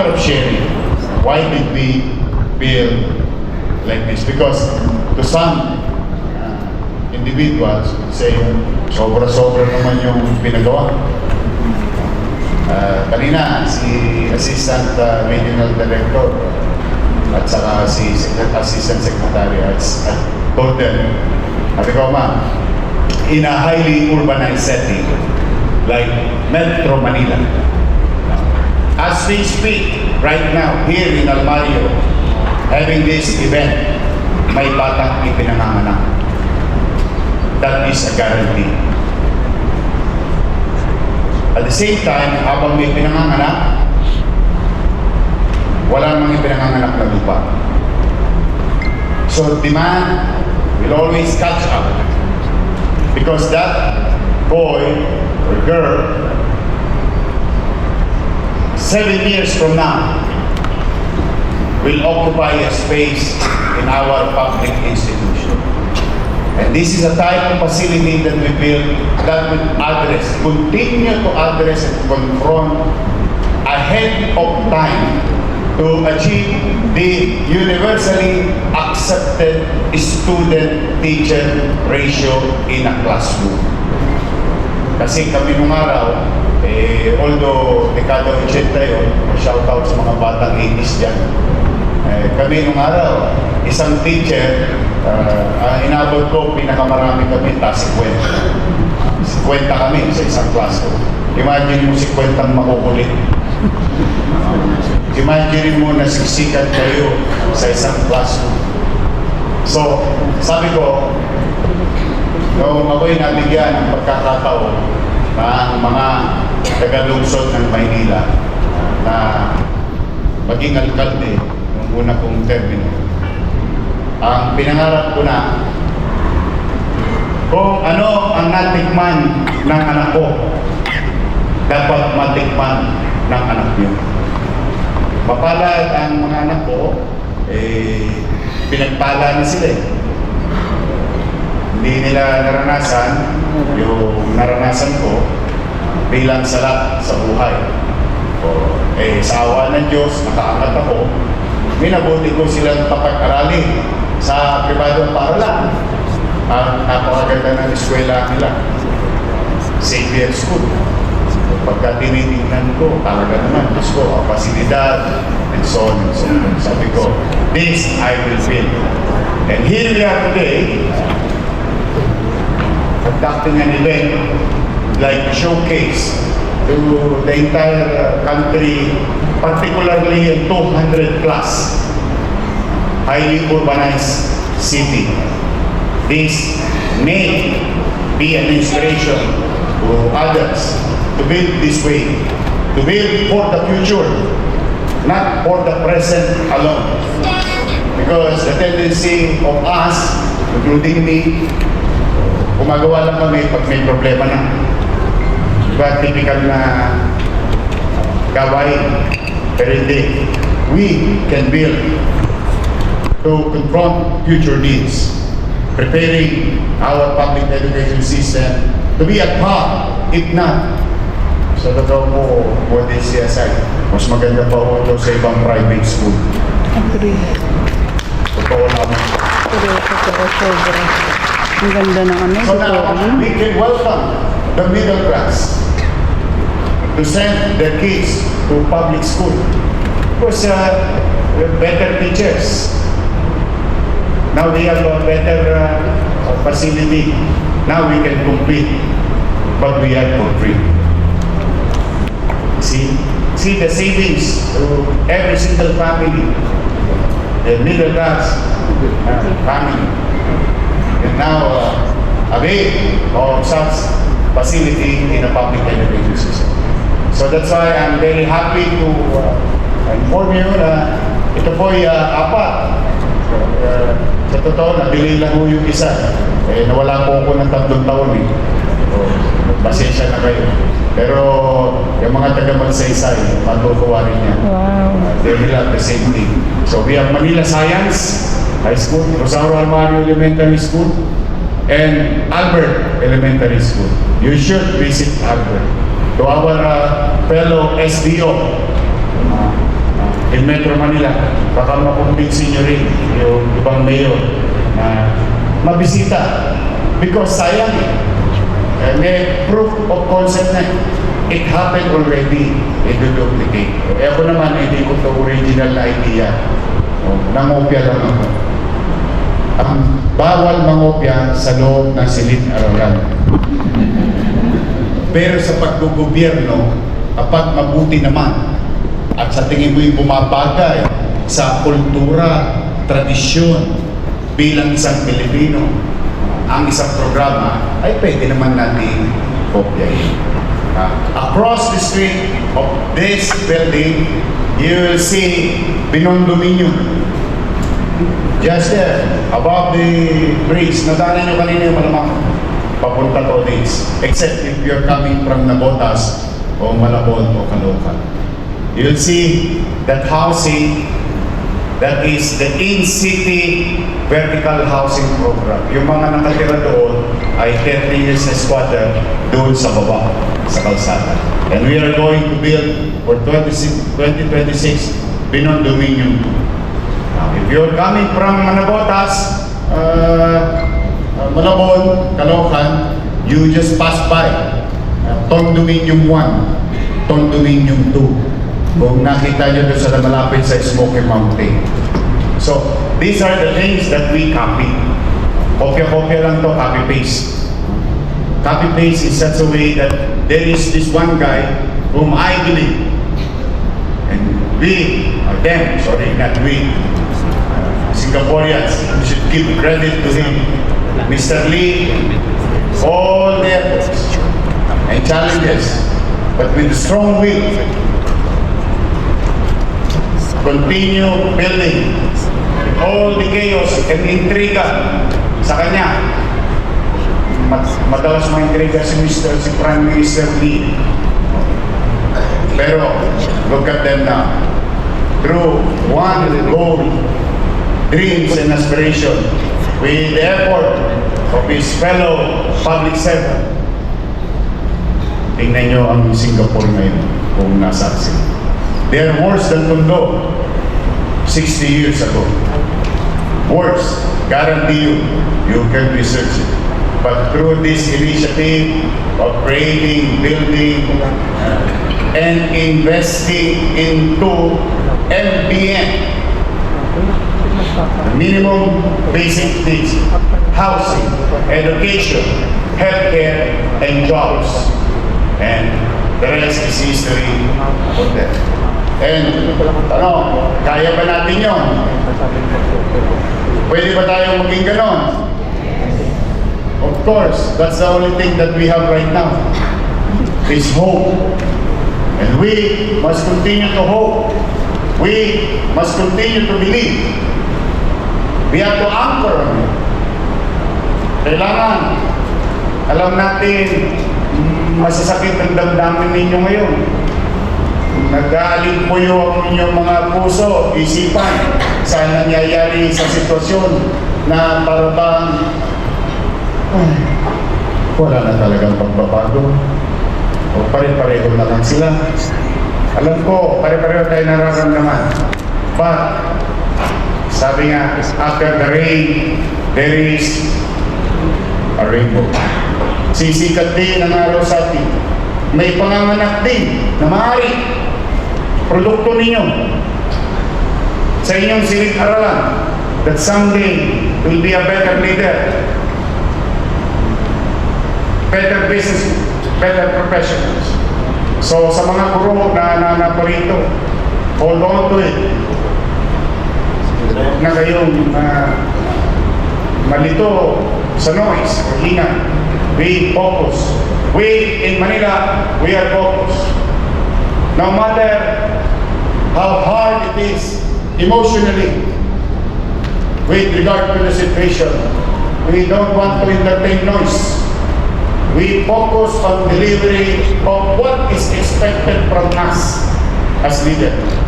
of sharing. Why did we build like this? Because to some uh, individuals would say, sobra-sobra naman yung pinagawa. Uh, kanina, si Assistant uh, Regional Director at saka si Assistant Secretary at, at told them, sabi ko, ma'am, in a highly urbanized setting like Metro Manila, as we speak right now here in Almario, having this event, may batang ipinanganganak. That is a guarantee. At the same time, habang may pinanganganak, wala namang ipinanganganak na lupa. So demand will always catch up. Because that boy or girl, seven years from now, will occupy a space in our public institution. And this is a type of facility that we build that will address, continue to address and confront ahead of time to achieve the universally accepted student-teacher ratio in a classroom. Kasi kami nung araw, eh, although dekada 80 yun, shout out sa mga batang 80s dyan, eh, kami nung araw, isang teacher, uh, inabot ko, pinakamarami kami, ta 50. 50 kami sa isang classroom. Imagine mo 50 ang makukulit. Imagine mo na siksikan kayo sa isang classroom. So, sabi ko, nung ako'y nabigyan ng pagkakataon ng mga tagalungsod ng Maynila na maging alkalde ng una kong termino, ang pinangarap ko na kung ano ang natikman ng anak ko, dapat matikman ng anak niyo. Mapalad ang mga anak ko, eh, pinagpala na sila eh. Hindi nila naranasan yung naranasan ko bilang salat sa buhay. O, eh, sa awa ng Diyos, nakaangat ako, minabuti ko silang papag-aralin sa pribadong paaralan. At napakaganda ng eskwela nila. Xavier School. Pagka tinitingnan ko, talaga naman, Diyos ko, ang pasilidad, and so on and so on. Sabi ko, this I will build. And here we are today, conducting an event like showcase to the entire uh, country, particularly in 200 plus highly urbanized city. This may be an inspiration to others to build this way, to build for the future, not for the present alone. Because the tendency of us, including me, gumagawa lang kami pag may problema na. Diba, typical na gawain. Pero hindi. We can build to confront future needs, preparing our public education system to be at par, if not, sa totoo po, what is CSI, mas maganda pa po ito sa ibang private school. Agree. Totoo naman. Pero totoo sobra. Ang ganda ng ano, So now, we can welcome the middle class to send their kids to public school. Because uh, better teachers. Now we have a better uh, facility. Now we can compete, but we have for free. See, see the savings to every single family, the middle class uh, family and now uh, avail of such facility in a public education system. So that's why I'm very happy to uh, inform you na ito po ay uh, apat. So, uh, sa totoo, nabili lang po yung isa. Eh, nawala po ako ng tatlong taon eh. So, pasensya na kayo. Pero yung mga taga-magsaysay, matutuwa rin yan. Wow. Uh, they will have the same thing. So we have Manila Science High School, Rosario Armario Elementary School, and Albert Elementary School. You should visit Albert. To our uh, fellow uh, in Metro Manila. Baka makumbinsin nyo rin yung ibang mayor na mabisita. Because sayang eh. Eh, may proof of concept na eh. It happened already. I-duplicate. Eh ako naman, hindi ko to original na idea. Oh, nangopya lang ako. Ang bawal mangopya sa loob ng silid-aralan. Pero sa paggugobyerno, kapag mabuti naman, at sa tingin mo yung bumabagay sa kultura, tradisyon, bilang isang Pilipino, ang isang programa ay pwede naman natin kopyahin. Ah, across the street of this building, you will see Binondominium. Just there, above the bridge, nadaanan nyo kanina yung malamang papunta to this. Except if you're coming from Nabotas o Malabon o Caloocan. You'll see that housing that is the in-city vertical housing program. Yung mga nakatira doon ay 30 years na squatter doon sa baba, sa kalsada. And we are going to build for 26, 2026 Binondominium 2. Now, if you're coming from Manabotas, uh, uh, Malabon, Caloocan, you just pass by uh, Condominium 1, Condominium 2. Kung nakita nyo doon sa malapit sa Smoky Mountain. So, these are the things that we copy. Kopya-kopya lang to, copy-paste. Copy-paste in such a way that there is this one guy whom I believe and we, or them, sorry, not we, uh, Singaporeans, we should give credit to him. Mr. Lee, all the efforts and challenges, but with a strong will, continue building all the chaos and intriga sa kanya. Mad- Madalas mga intriga si Mr. si Prime Minister Lee. Pero look at them now. Through one goal, dreams and aspiration with the effort of his fellow public servant. Tingnan nyo ang Singapore ngayon kung nasa sila. They are worse than Tondo 60 years ago. Worse, guarantee you, you can research it. But through this initiative of creating, building, and investing into MBN, minimum basic needs, housing, education, healthcare, and jobs. And the rest is history for them. And, ano, kaya ba natin yon? Pwede ba tayo maging ganon? Of course, that's the only thing that we have right now. Is hope. And we must continue to hope. We must continue to believe. We have to anchor. Kailangan, alam natin, mm, masasakit ang damdamin ninyo ngayon. Nag-aalin po yung inyong mga puso, isipan sa nangyayari sa sitwasyon na parang ay, wala na talagang pagbabago. O pare-pareho na lang sila. Alam ko, pare-pareho tayo nararamdaman. But, sabi nga, after the rain, there is a rainbow. Sisikat din ang araw sa atin. May panganganak din na maaari. Produkto ninyo sa inyong silid-aralan that someday will be a better leader, better business, better professionals. So sa mga guro na nanaparito, hold on to it. Na kayong uh, malito sa noise o. We focus. We in Manila, we are focused. No matter how hard it is emotionally with regard to the situation, we don't want to entertain noise. We focus on delivery of what is expected from us as leaders.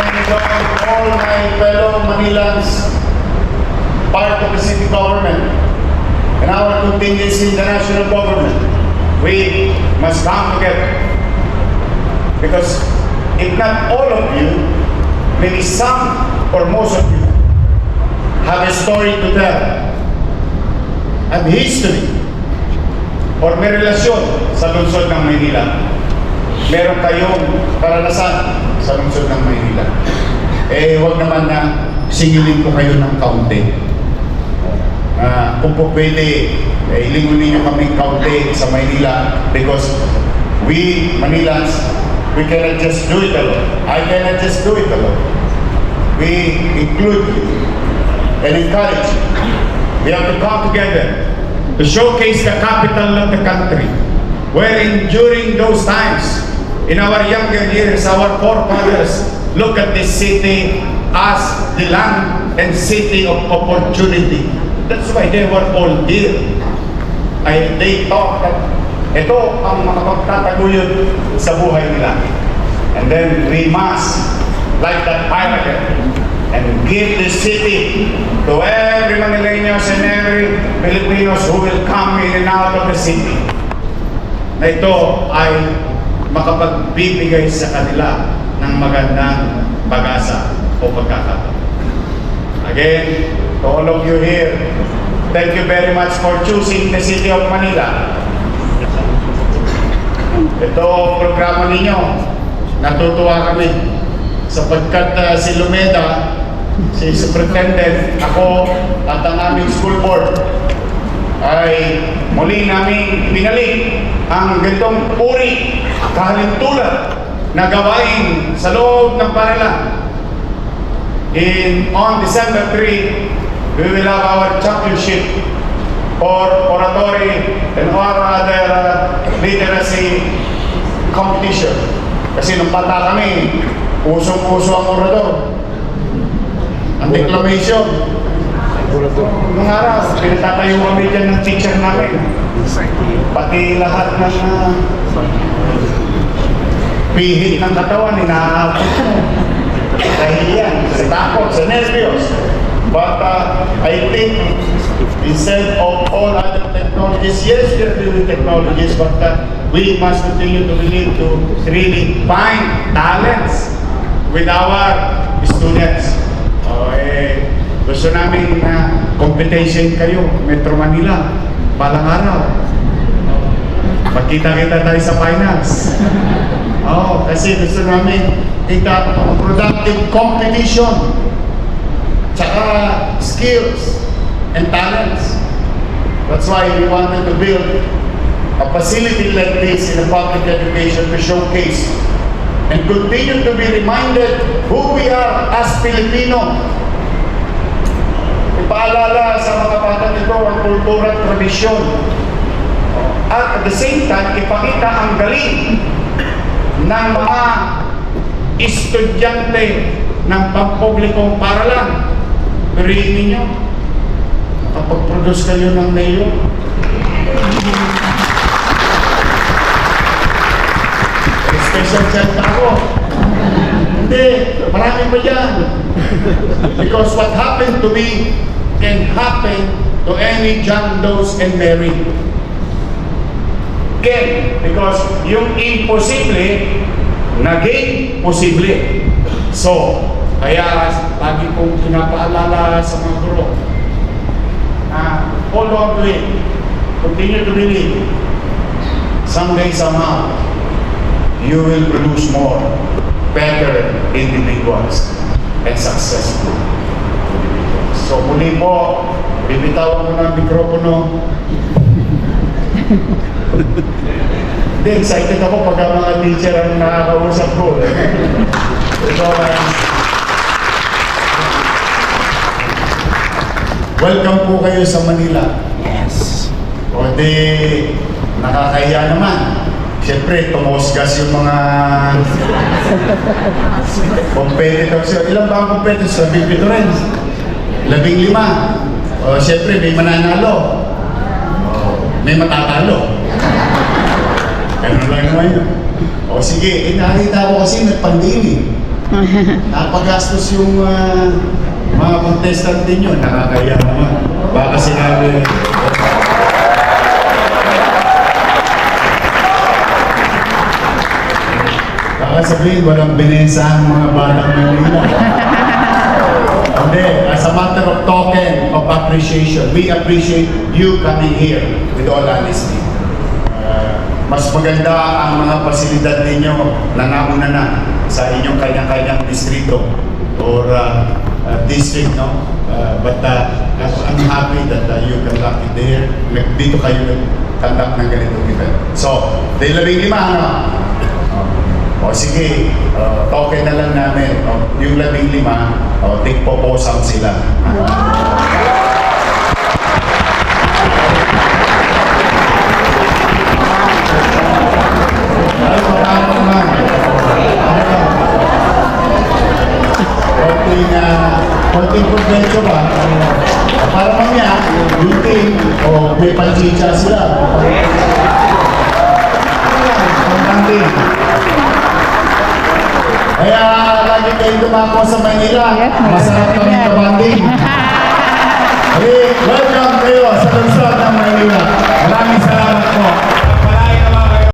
And all my fellow Manilans, part of the city government, and our contingency in the national government. We must come together Because if not all of you, maybe some or most of you have a story to tell, have history, or may relasyon sa lungsod ng Maynila. Meron kayong karanasan sa lungsod ng Maynila. Eh, wag naman na singilin ko kayo ng kaunti. Ah, kung po pwede, eh, ilingon ninyo kaming kaunti sa Maynila because we, Manilans, we cannot just do it alone. I cannot just do it alone. We include you and encourage you. We have to come together to showcase the capital of the country, wherein during those times, in our younger years, our forefathers look at this city as the land and city of opportunity. That's why they were all here. Ay, they thought that ito ang makapagtataguyod sa buhay nila. And then we must, like that pirate, and give the city to every Manileños and every Filipinos who will come in and out of the city. Na ito ay makapagbibigay sa kanila ng magandang pag-asa o pagkakataon. Again, to all of you here, thank you very much for choosing the City of Manila. Ito programa ninyo. Natutuwa kami sapagkat uh, si Lumeda, si Superintendent, ako at ang aming school board ay muli namin pinalik ang ganitong uri, kahalintulad na gawain sa loob ng paaralan. In on December 3, we will have our championship for oratory and or other uh, literacy competition. Kasi nung bata kami, usong-uso ang orador. Ang declamation. Nung araw, pinatatayo kami dyan ng teacher namin. Pati lahat ng uh, pihit ng katawan, inaabot. Kahiyan, sa takot, sa nervyos. But uh, I think instead of all other technologies, yes, there are new technologies, but uh, we must continue to believe to really find talents with our students. Oh, gusto namin na competition kayo, Metro Manila, balang araw. Magkita-kita tayo sa finals. Oo, kasi gusto namin kita productive competition. Tsaka skills and talents. That's why we wanted to build a facility like this in a public education to showcase and continue to be reminded who we are as Filipino. Ipaalala sa mga bata nito ang kultura at tradisyon. At at the same time, ipakita ang galing ng mga estudyante ng pampublikong paralan. Purihin ninyo, kapag-produce kayo ng mayor, special chat ako. Hindi, marami pa dyan. Because what happened to me can happen to any John Doe's and Mary. Again, because yung imposible, naging posible. So, kaya lagi kong pinapaalala sa mga guro na hold on to it. Continue to believe. Someday, somehow, you will produce more better individuals and successful individuals. So muli po, bibitawan ko ng mikropono. Hindi, excited ako pag ang mga teacher ang nakakausap ko. Ito ay... Welcome po kayo sa Manila. Yes. O di, nakakahiya naman. Siyempre, tumusgas yung mga competitors. Ilan ba ang competitors sa Big rin? Labing lima. O, siyempre, may mananalo. O, may matatalo. Ganun lang naman yun. O sige, eh, nakita ko kasi nagpandini. Napagastos yung ah, mga contestant ninyo. Nakakaya naman. Baka sinabi, Baka sabihin, walang binesa ang mga batang Manila. Hindi, as a matter of token of appreciation, we appreciate you coming here with all honesty. Uh, mas maganda ang mga pasilidad ninyo na nauna na sa inyong kanyang-kanyang distrito or uh, uh, district, no? Uh, but uh, I'm happy that uh, you conducted there. Dito kayo nag-conduct ng ganitong event. So, dahil labing lima, ano? O sige, uh, token na lang namin. O, yung labing lima, o, take proposal sila. Ay, Masarap